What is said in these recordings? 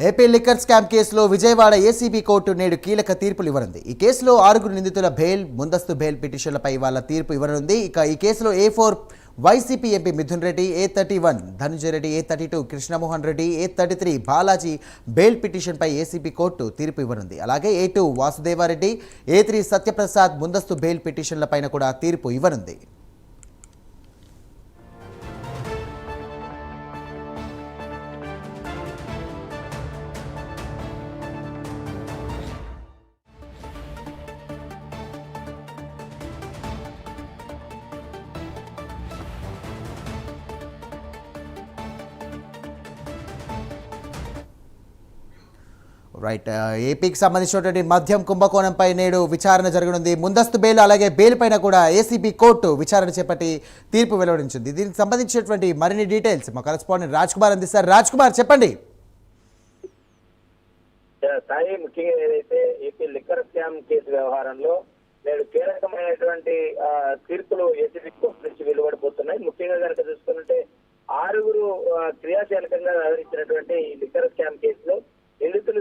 AP liquor scam కేసులో Vijayawada ACB court నేడు కీలక తీర్పులు ఇవ్వనుంది. ఈ కేసులో ఆరుగురు నిందితుల బెయిల్ ముందస్తు బెయిల్ పిటిషన్లపై వాళ్ళ తీర్పు ఇవ్వనుంది. ఇక ఈ కేసులో A four YCP MP Mithun Reddy A thirty one Dhanunjaya Reddy A thirty two Krishnamohan Reddy A thirty three Balaji bail పిటిషన్పై ఏసీబీ కోర్టు తీర్పు ఇవ్వనుంది. అలాగే A two Vasudevareddy A three Satyaprasad ముందస్తు బెయిల్ పిటిషన్లపైన కూడా తీర్పు ఇవ్వనుంది. రైట్ ఏపీకి uh, సంబంధించినటువంటి మద్యం కుంభకోణంపై నేడు విచారణ జరగనుంది. ముందస్తు బెయిల్ అలాగే బెయిల్ పైన కూడా ఏసీబీ కోర్టు విచారణ చేపట్టి తీర్పు వెలువడించింది. దీనికి సంబంధించినటువంటి మరిన్ని డీటెయిల్స్ మా కరెస్పాండెంట్ రాజ్ కుమార్ అందిస్తారు. రాజ్ కుమార్ చెప్పండి సాయి ముఖ్యంగా ఏదైతే ఏపీ లిక్కర్ స్కామ్ కేసు వ్యవహారంలో నేడు కీలకమైనటువంటి తీర్పులు ఏసీబీ కోర్టు నుంచి వెలువడిపోతున్నాయి ముఖ్యంగా కనుక చూసుకుంటే ఆరుగురు క్రియాశీలకంగా వ్యవహరించినటువంటి ఈ లిక్కర్ స్కామ్ కేసులో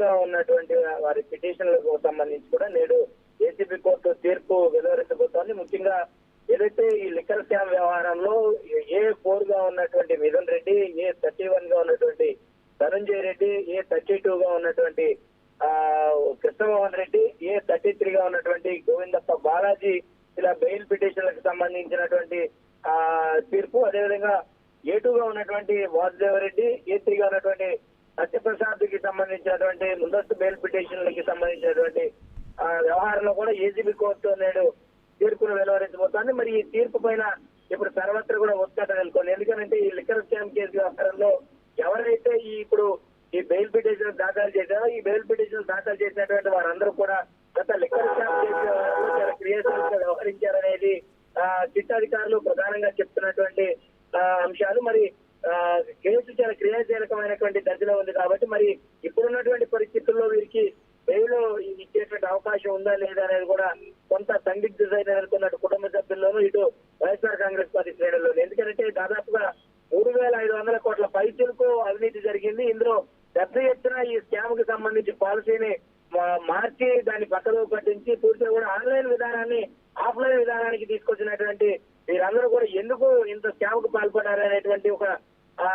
నిందితులుగా ఉన్నటువంటి వారి పిటిషన్లకు సంబంధించి కూడా నేడు ఏసీబీ కోర్టు తీర్పు వెలువరించబోతోంది. ముఖ్యంగా ఏదైతే ఈ లిక్కర్ స్కామ్ వ్యవహారంలో ఏ ఫోర్గా ఉన్నటువంటి మిథున్ రెడ్డి ఏ థర్టీ వన్గా ఉన్నటువంటి Dhananjaya Reddy A thirty two గా ఉన్నటువంటి ఆ Krishnamohan Reddy A thirty three గా ఉన్నటువంటి గోవిందప్ప బాలాజీ ఇలా బెయిల్ పిటిషన్లకు సంబంధించినటువంటి ఆ తీర్పు. అదేవిధంగా ఏ టూ గా ఉన్నటువంటి వాసుదేవరెడ్డి ఏ త్రీ గా ఉన్నటువంటి సత్యప్రసాద్ సంబంధించినటువంటి ముందస్తు బెయిల్ పిటిషన్లకి సంబంధించినటువంటి ఆ వ్యవహారంలో కూడా ఏజీబీ కోర్టు నేడు తీర్పును వెలువరించబోతోంది. మరి ఈ తీర్పు పైన ఇప్పుడు సర్వత్ర కూడా ఉత్కట నెలకొంది. ఎందుకంటే ఈ లిక్కర్ స్కామ్ కేసు వ్యవహారంలో ఎవరైతే ఈ ఇప్పుడు ఈ బెయిల్ పిటిషన్ దాఖలు చేశారో ఈ బెయిల్ పిటిషన్ దాఖలు చేసినటువంటి వారందరూ కూడా గత లిక్కర్ స్కామ్ కేసు చాలా క్రియాశీలంగా వ్యవహరించారనేది ఆ, చిట్టాధికారులు ప్రధానంగా చెప్తున్నటువంటి ఆ, అంశాలు. మరి కేసు చాలా క్రియాశీలకమైనటువంటి దశలో ఉంది కాబట్టి మరి ఇప్పుడున్నటువంటి పరిస్థితుల్లో వీరికి బెయిల్ ఇచ్చేటువంటి అవకాశం ఉందా లేదా అనేది కూడా కొంత సందిగ్ధత నెలకొన్నట్టు కుటుంబ సభ్యుల్లోనూ ఇటు వైఎస్ఆర్ కాంగ్రెస్ పార్టీ శ్రేణుల్లో ఎందుకంటే దాదాపుగా మూడు వేల ఐదు వందల కోట్ల పైసలకు అవినీతి జరిగింది. ఇందులో పెద్ద ఎత్తున ఈ స్కామ్కి సంబంధించి పాలసీని మార్చి దాన్ని పక్కలో పట్టించి పూర్తిగా కూడా ఆన్లైన్ విధానాన్ని ఆఫ్లైన్ విధానానికి తీసుకొచ్చినటువంటి వీరందరూ కూడా ఎందుకు ఇంత స్కామ్కు పాల్పడారు అనేటువంటి ఒక ఆ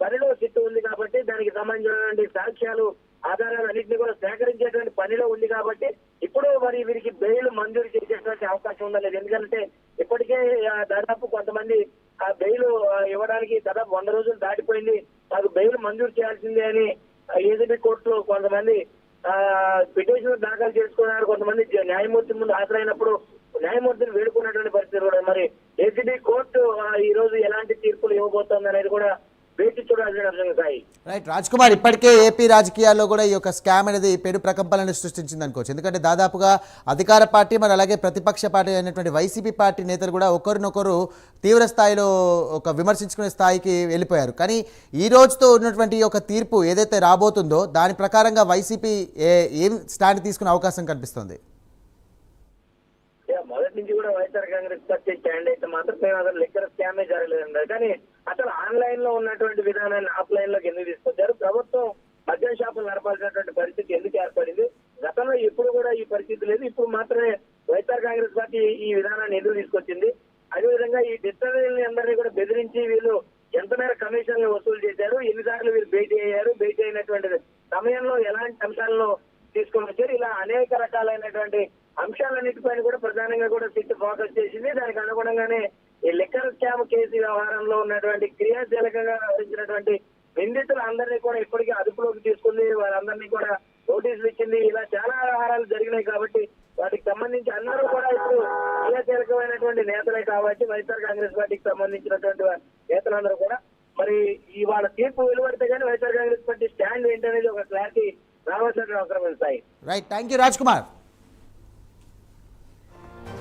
పనిలో సిట్టు ఉంది కాబట్టి దానికి సంబంధించినటువంటి సాక్ష్యాలు ఆధారాలు అన్నింటినీ కూడా సేకరించేటువంటి పనిలో ఉంది కాబట్టి ఇప్పుడు మరి వీరికి బెయిల్ మంజూరు చేసేటువంటి అవకాశం ఉందా లేదు? ఎందుకంటే ఇప్పటికే దాదాపు కొంతమంది ఆ బెయిల్ ఇవ్వడానికి దాదాపు వంద రోజులు దాటిపోయింది. మాకు బెయిల్ మంజూరు చేయాల్సిందే అని ఏజీబీ కోర్టులో కొంతమంది ఆ పిటిషన్ దాఖలు చేసుకున్నారు. కొంతమంది న్యాయమూర్తి ముందు హాజరైనప్పుడు న్యాయమూర్తిని వేడుకున్నటువంటి పరిస్థితి కూడా మరి ఏసీబీ కోర్టు ఈ రోజు ఎలాంటి తీర్పులు ఇవ్వబోతోంది అనేది కూడా రైట్ రాజ్ కుమార్ ఇప్పటికే ఏపీ రాజకీయాల్లో కూడా ఈ యొక్క స్కామ్ అనేది పెను ప్రకంపనలు సృష్టించింది అనుకోవచ్చు. ఎందుకంటే దాదాపుగా అధికార పార్టీ మరి అలాగే ప్రతిపక్ష పార్టీ అయినటువంటి వైసీపీ పార్టీ నేతలు కూడా ఒకరినొకరు తీవ్ర స్థాయిలో ఒక విమర్శించుకునే స్థాయికి వెళ్ళిపోయారు. కానీ ఈ రోజుతో ఉన్నటువంటి ఈ యొక్క తీర్పు ఏదైతే రాబోతుందో దాని ప్రకారంగా వైసీపీ ఏ ఏం స్టాండ్ తీసుకునే అవకాశం కనిపిస్తుంది? మొదటి నుంచి కూడా వైఎస్ఆర్ కాంగ్రెస్ పార్టీ క్యాండిడేట్ మాత్రం మేము అసలు లిక్కర్ స్కామే జరగలేదండి. కానీ అసలు ఆన్లైన్లో ఉన్నటువంటి విధానాన్ని ఆఫ్లైన్లోకి ఎందుకు తీసుకొచ్చారు? ప్రభుత్వం మద్యం షాపులు నడపాల్సినటువంటి పరిస్థితి ఎందుకు ఏర్పడింది? గతంలో ఎప్పుడు కూడా ఈ పరిస్థితి లేదు. ఇప్పుడు మాత్రమే వైఎస్ఆర్ కాంగ్రెస్ పార్టీ ఈ విధానాన్ని ఎందుకు తీసుకొచ్చింది? అదేవిధంగా ఈ డిస్టర్బీ అందరినీ కూడా బెదిరించి వీళ్ళు ఎంత మేర కమిషన్లు వసూలు చేశారు? ఎన్నిసార్లు వీళ్ళు భేటీ అయ్యారు? భేటీ అయినటువంటి సమయంలో ఎలాంటి అంశాల్లో తీసుకొని వచ్చారు. ఇలా అనేక రకాలైనటువంటి అంశాలన్నిటిపైన కూడా ప్రధానంగా కూడా సిట్ ఫోకస్ చేసింది. దానికి అనుగుణంగానే ఈ లిక్కర్ స్కామ్ కేసు వ్యవహారంలో ఉన్నటువంటి క్రియాశీలకంగా వ్యవహరించినటువంటి నిందితులు అందరినీ కూడా ఇప్పటికీ అదుపులోకి తీసుకుంది. వారందరినీ కూడా నోటీసులు ఇచ్చింది. ఇలా చాలా వ్యవహారాలు జరిగినాయి కాబట్టి వాటికి సంబంధించి అందరూ కూడా ఇప్పుడు క్రియాశీలకమైనటువంటి నేతలే కాబట్టి వైఎస్ఆర్ కాంగ్రెస్ పార్టీకి సంబంధించినటువంటి నేతలందరూ కూడా మరి ఇవాళ తీర్పు వెలువడితే కానీ వైఎస్ఆర్ కాంగ్రెస్ పార్టీ స్టాండ్ ఏంటనేది ఒక క్లారిటీ రామచంద్ర అవసరం Sai right thank you Raj Kumar